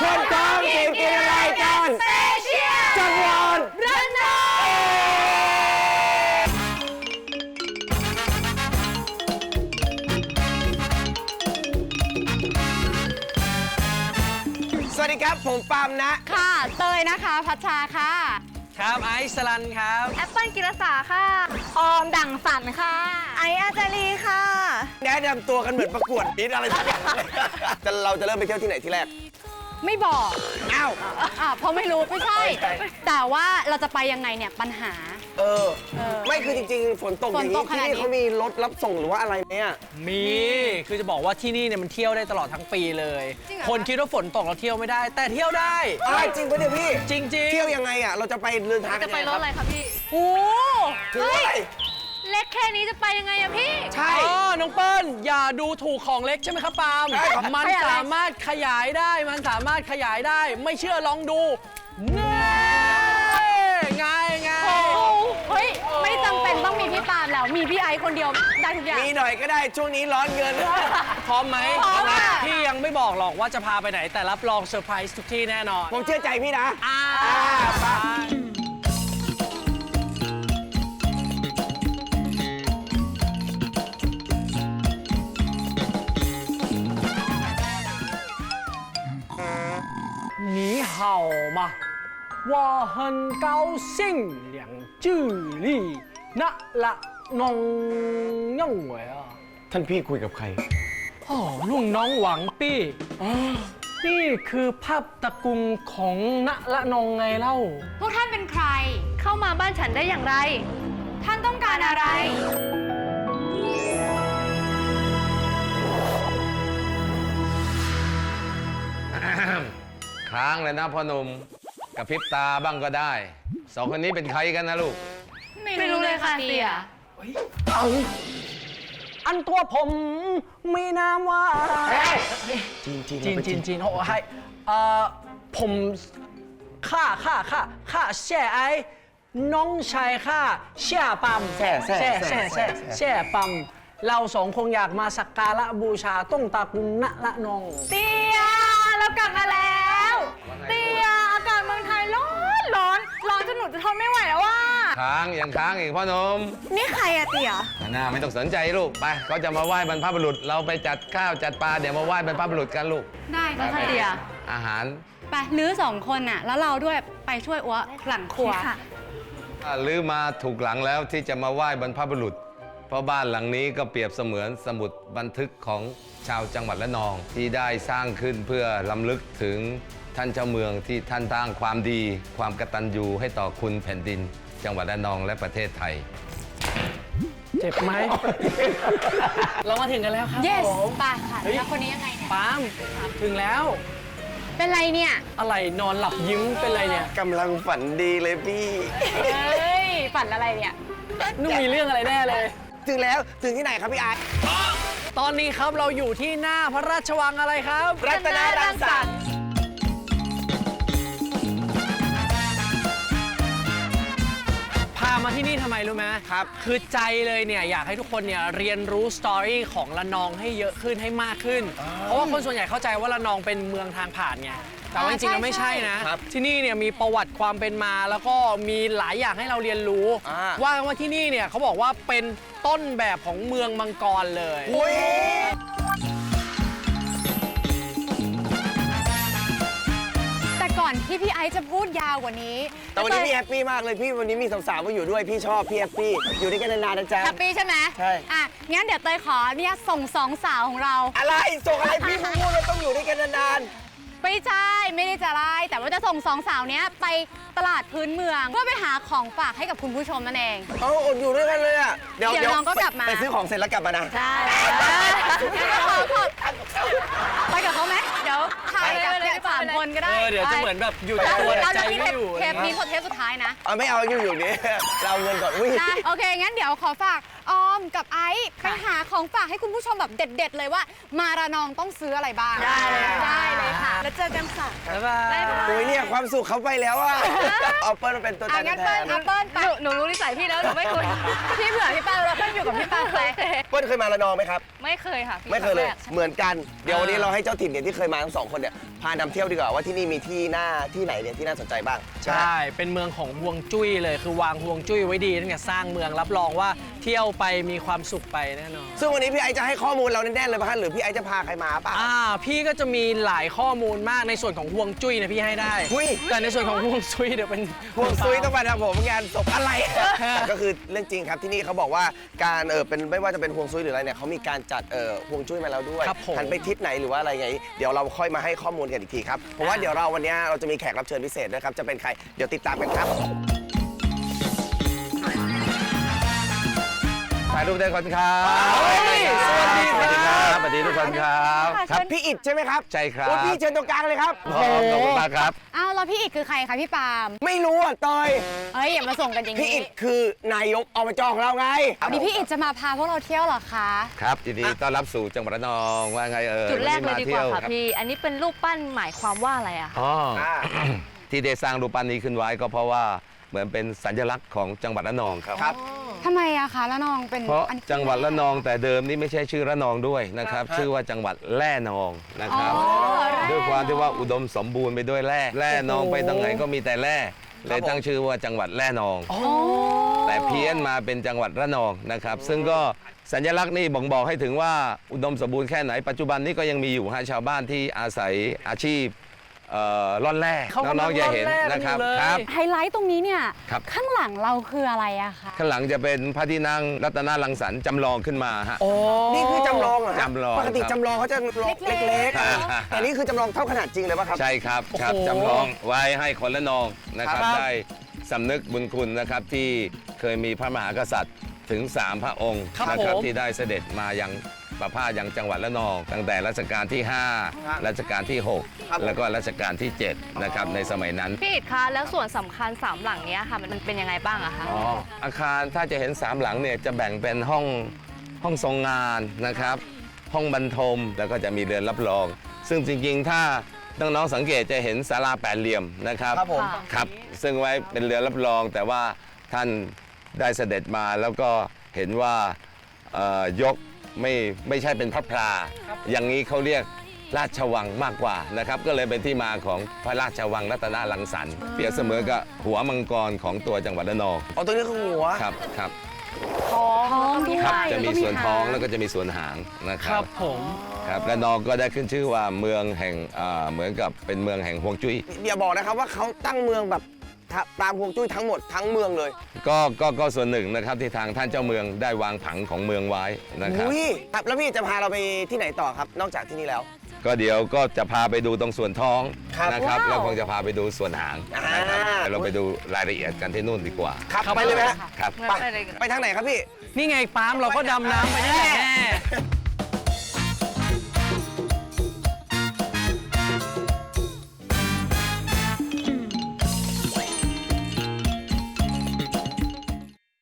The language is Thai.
คนต้องกินกินอะไรกันเปเชียลจังหวัดระนองสวัสดีครับ ผมปามนะ ค่ะ เตยนะคะ พัชชาค่ะ ครับไอซ์ลันครับ แอปเปิลกิรสาค่ะ ออมดั่งสันค่ะ ไออาจารีค่ะ แนะนำตัวกันเหมือนประกวดปิดอะไรสักอย่างแต่เราจะเริ่มไปเที่ยวที่ไหนที่แรก ไม่บอก อ้าว อะเพราะไม่รู้ไม่ใช่ใช่ แต่ว่าเราจะไปยังไงเนี่ยปัญหา เออเออไม่คือจริงๆ ฝนตกฝอนย่างตนี้กขที่นาดนี้ นี่เขามีรถรับส่งหรือว่าอะไรไหมอะ มี คือจะบอกว่าที่นี่เนี่ยมันเที่ยวได้ตลอดทั้งปีเลย จริงเหรอคนคิดว่าฝนตกเราเที่ยวไม่ได้ แต่เที่ยวได้อ้าวจริงปะเนี่ยพี่ จริงเที่ยวยังไงอะ เราจะไปเดินทางจะไปรถอะไรคะพี่ โอ้เฮ้ย เล็กแค่นี้จะไปยังไงอะพี่ ใช่อ๋อน้องเปิ้ลอย่าดูถูกของเล็กใช่ไหมครับปาล์มใช่ครับมันสามารถขยายได้ มันสามารถขยายได้ ไม่เชื่อลองดูเน่ไงไงโหเฮ้ย ไม่จำเป็นต้องมีพี่ปาล์มแล้ว มีพี่ไอซ์คนเดียวได้ทุกอย่าง มีหน่อยก็ได้ช่วงนี้ร้อนเงิน พร้อมไหมพร้อมค่ะ พี่ยังไม่บอกหรอกว่าจะพาไปไหน แต่รับรองเซอร์ไพรส์ทุกที่แน่นอนผมเชื่อใจพี่นะ อ่า 我很高兴两距离那ละน้องยังไงอ่ะ ท่านพี่คุยกับใคร อ๋อลุงน้องหวังปี้นี่คือภาพตระกุงของณละนองไงเล่า พวกท่านเป็นใคร เข้ามาบ้านฉันได้อย่างไร ท่านต้องการอะไร ค้างเลยนะพ่อหนุ่มก ระพริบตาบ้างก็ได้ สองคนนี้เป็นใครกันนะลูก ไม่รู้เลยค่ะเสีย อันตัวผมมีนามว่าอะไรจีนจีนจีนจีนจีนโอ้ให้เอ่อผมข้าข้าข้าข้าแช่ไอ้น้องชายข้าแช่ปั๊มแซ่แซ่แช่แช่แช่แช่ปั๊มเราสองคงอยากมาสักการะบูชาต้องตากุงณละนองเตียเรากลับมาแล้ว นจนหนูจะทนไม่ไหวแล้วว่า ค้างยังค้างอีกพ่อหนุ่มนี่ใครอะเตียน่าไม่ต้องสนใจลูกไปเขาจะมาไหว้บรรพบุรุษเราไปจัดข้าวจัดปลาเดี๋ยวมาไหว้บรรพบุรุษกันลูก ได้ค่ะค่ะเตียอาหารไปลื้อสองคนน่ะ แล้วเราด้วยไปช่วยอัวหลังครัวค่ะถ้าลื้อมาถูกหลังแล้วที่จะมาไหว้บรรพบุรุษ เพราะบ้านหลังนี้ก็เปรียบเสมือนสมุดบันทึกของชาวจังหวัดละนอง ที่ได้สร้างขึ้นเพื่อลำลึกถึงท่านเจ้าเมืองที่ท่านสร้างความดี ความกตัญญูให้ต่อคุณแผ่นดิน จังหวัดละนองและประเทศไทย เจ็บไหม เรามาถึงกันแล้วครับ yes ผมไปค่ะเฮ้ยแล้วคนนี้ยังไงเนี่ย ปาล์มถึงแล้ว เป็นไรเนี่ย อะไรนอนหลับยิ้มเป็นไรเนี่ยกำลังฝันดีเลยพี่ เฮ้ย ฝันอะไรเนี่ย นุ่มมีเรื่องอะไรแน่เลย ถึงแล้วถึงที่ไหนครับพี่อาร์ตตอนนี้ครับเราอยู่ที่หน้าพระราชวังอะไรครับ รัตนารังสรรค์พามาที่นี่ทำไมรู้ไหมครับ คือใจเลยเนี่ยอยากให้ทุกคนเนี่ยเรียนรู้สตอรี่ของละนองให้เยอะขึ้นให้มากขึ้น เพราะว่าคนส่วนใหญ่เข้าใจว่าละนองเป็นเมืองทางผ่านไงแต่ว่าจริงๆแล้วไม่ใช่นะ ครับที่นี่เนี่ยมีประวัติความเป็นมาแล้วก็มีหลายอย่างให้เราเรียนรู้ อ่า ว่ากันว่าที่นี่เนี่ยเขาบอกว่าเป็น ต้นแบบของเมืองมังกรเลยอุ้ยแต่ก่อนที่พี่ไอซ์จะพูดยาวกว่านี้แต่วันนี้พี่แฮปปี้มากเลยพี่วันนี้มีสาวๆมาอยู่ด้วยพี่ชอบพี่แฮปปี้อยู่ด้วยกันนานๆนะจ๊ะแฮปปี้ใช่ไหมใช่อะงั้นเดี๋ยวเตยขออนุญาตส่งสองสาวของเรา อะไรส่งอะไรพี่พูดเราต้องอยู่ด้วยกันนาน ไม่ใช่ไม่ได้จะไล่แต่ว่าจะส่งสองสาวเนี้ยไปตลาดพื้นเมือง เพื่อไปหาของฝากให้กับคุณผู้ชมนั่นเองๆเอาอดอยู่ด้วยกันเลยอะเดี๋ยวน้องก็กลับมา ไปซื้อของเสร็จแล้วกลับมานะ ใช่ไปกับเขาไหมเดี๋ยวถ่ายกับเนี่ยสามคนก็ได้เออเดี๋ยวจะเหมือนแบบอยู่แต่ตัวแต่เราใจจะมีไม่อยู่เทปนี้เทปสุดท้ายนะเอาไม่เอาอยู่อยู่นี่เราเอาเงินก่อนอุ้ยได้โอเคงั้นเดี๋ยวขอฝากออ มกับไอซ์ไปหาของฝากให้คุณผู้ชมแบบเด็ด ๆ เลยว่า มาระนองต้องซื้ออะไรบ้างได้เลยได้เลยค่ะ แล้วเจอกันค่ะบ๊ายบาย โอ้ยเนี่ยความสุขเขาไปแล้วอะ เอาเปิ้ลมาเป็นตัวแทอะนงั้นแทเปิ้ลนเอาเปิ้ลไปหนูหนูรู้นิสัยพี่แล้วหนูไม่คุย พี่เผื่อพี่เปิ้ลเราเปิ้ลอยู่กับพี่เปิ้ลเลยเปิ้ลเคยมาระนองไหมครับ ไม่เคยค่ะพี่ไม่เคยเลย รั้งแรกเหมือนกัน เดี๋ยววันนี้อ่าเราให้เจ้าถิ่นเนี่ยที่เคยมาทั้งสองคนเนี่ยพานำเที่ยวดีกว่าว่าที่นี่มีที่หน้าที่ไหนเนี่ยที่น่าสนใจบ้างใช่ เป็นเมืองของฮวงจุ้ยเลย คือวางฮวงจุ้ยไว้ดีตั้งแต่สร้างเมืองรับรองว่าเที่ยวไปมีความสุขไปแน่นอน ซึ่งวันนี้พี่ไอซ์จะให้ข้อมูลเราแน่นๆเลยป่ะฮะหรือพี่ไอซ์จะพาใครมาป่ะ อ่า พี่ก็จะมีหลายข้อมูลมากในส่วนของห่วงจุ้ยเนะพี่ให้ได้หุ้ยแต่ในส่วนของห่วงซุยเดี๋ยวเป็นห่วงซุยต้องมาทำผมงานศพอะไร ก็คือเรื่องจริงครับที่นี่เขาบอกว่าการเออเป็นไม่ว่าจะเป็นห่วงซุยหรืออะไรเนี่ยเขามีการจัดเออห่วงจุ้ยมาแล้วด้วยครับผมหันไปทิศไหนหรือว่าอะไรไงเดี๋ยวเราค่อยมาให้ข้อมูลกันอีกทีครับเพราะว่าเดี๋ยวเราวันนี้เราจะมีแขกรับเชิญพิเศษด้วยครับจะเป็นใครเดี๋ยวติดตามกันครับ ถ่ายรูปได้ก่อนครับเฮ้ยสวัสดีครับสวัสดีทุกคนครับครับพี่อิดใช่ไหมครับใช่ครับโอ้พี่เชิญตรงกลางเลยครับขอบขอบคุณมากครับ อ้าวแล้วพี่อิดคือใครคะพี่ปาล์มไม่รู้อะเตยเอ้ยอย่ามาส่งกันอย่างพี่นี้อิดคือนายกอบจของเราไง วันนี้พี่อิดจะมาพาพวกเราเที่ยวเหรอคะ ครับยินดีต้อนรับสู่จังหวัดระนองว่าไงเออจุดแรกเลยดีกว่าวันนี้มค่ะที่พี่ อันนี้เป็นรูปปั้นหมายความว่าอะไรอะคะอ๋ออ่าที่ได้สร้างรูปปั้นนี้ขึ้นไว้ก็เพราะว่าเหมือนเป็นสัญลักษณ์ของจังหวัดระนองครับ ครับ ทำไมอะคะละนองเป็นเพราะอันนี้ จังหวัดระนองแต่เดิมนี่ไม่ใช่ชื่อระนองด้วยนะครับครับ ชื่อว่าจังหวัดแร่นองนะครับ อ๋อแร่ ด้วยความที่ว่าอุดมสมบูรณ์ไปด้วยแร่แร่นองไปตรงไหนก็มีแต่แร่เลยตั้งชื่อว่าจังหวัดแร่นอง โอ้แต่เพี้ยนมาเป็นจังหวัดระนองนะครับ ซึ่งก็สัญลักษณ์นี่บ่งบอกให้ถึงว่าอุดมสมบูรณ์แค่ไหนปัจจุบันนี้ก็ยังมีอยู่ฮะชาวบ้านที่อาศัยอาชีพ เอ่อล่อนแร่เขากำลังน้องๆจะเห็นร่อนแร่กันนะครับอยู่เลย ครับ ไฮไลท์ตรงนี้เนี่ย ครับ ข้างหลังเราคืออะไรอะคะ ข้างหลังจะเป็นพระที่นั่งรัตนาลังสรรค์จำลองขึ้นมาฮะ โอ้นี่คือจำลองเหรอฮะจำลองปกติครับจำลองเขาจะลองเล็กครับๆแต่นี่คือจำลองเท่าขนาดจริงเลยป่ะครับ ใช่ครับครับโอ้โหจำลองไว้ให้คนละนองนะครับ ครับได้สำนึกบุญคุณนะครับที่เคยมีพระมหากษัตริย์ถึง 3 พระองค์ครับนะครับผม ที่ได้เสด็จมายัง ประพาสยังจังหวัดละนอง ตั้งแต่รัชกาลที่ 5 รัชกาลที่ครับ6แล้วก็รัชกาลที่ 7 นะครับ ในสมัยนั้น พี่อิดคะแล้วส่วนสำคัญสามหลังเนี้ยค่ะ มันเป็นยังไงบ้างอะคะ อ๋ออาคารถ้าจะเห็นสามหลังเนี่ยจะแบ่งเป็นห้องห้องทรงงานนะครับ ห้องบรรทมแล้วก็จะมีเรือนรับรอง ซึ่งจริงๆ ถ้าน้องๆสังเกตจะเห็นศาลาแปดเหลี่ยมนะครับ ครับผม ครับ ซึ่งไว้เป็นเรือนรับรองแต่ว่าท่านได้เสด็จมาแล้วก็เห็นว่าเอ่อยก ไม่ไม่ใช่เป็นพระพลาอย่างนี้เขาเรียกราชวังมากกว่านะครับ ก็เลยเป็นที่มาของพระราชวังรัตนาลังสรรค์เปรียบเสมอกับหัวมังกรของตัวจังหวัดระนองเอาตัวนี้คือหัวครับครับท้องด้วยครับจะมีแล้วก็ส่วนท้องหางแล้วก็จะมีส่วนหางนะคครัรับ บผมครับระนองก็ได้ขึ้นชื่อว่าเมืองแห่งอ่าเหมือนกับเป็นเมืองแห่งฮวงจุ้ย อย่าบอกนะครับว่าเขาตั้งเมืองแบบทะ ตามฮวงจุ้ยทั้งหมดทั้งเมืองเลยก็ก็ก็ส่วนหนึ่งนะครับที่ทางท่านเจ้าเมืองได้วางผังของเมืองไว้นะครับ อุ้ยครับแล้วพี่จะพาเราไปที่ไหนต่อครับ นอกจากที่นี่แล้ว ก็เดี๋ยวก็จะพาไปดูตรงส่วนท้องครับ นะครับว้าว แล้วคงจะพาไปดูส่วนหางนะครับอ่า เดี๋ยวเราไปดูรายละเอียดกันที่นู่นดีกว่า ครับไปเลยไหมฮะครับ ไปไปทางไหนครับพี่ นี่ไงปาล์มเราก็ดำน้ำไปนี่แหละแน่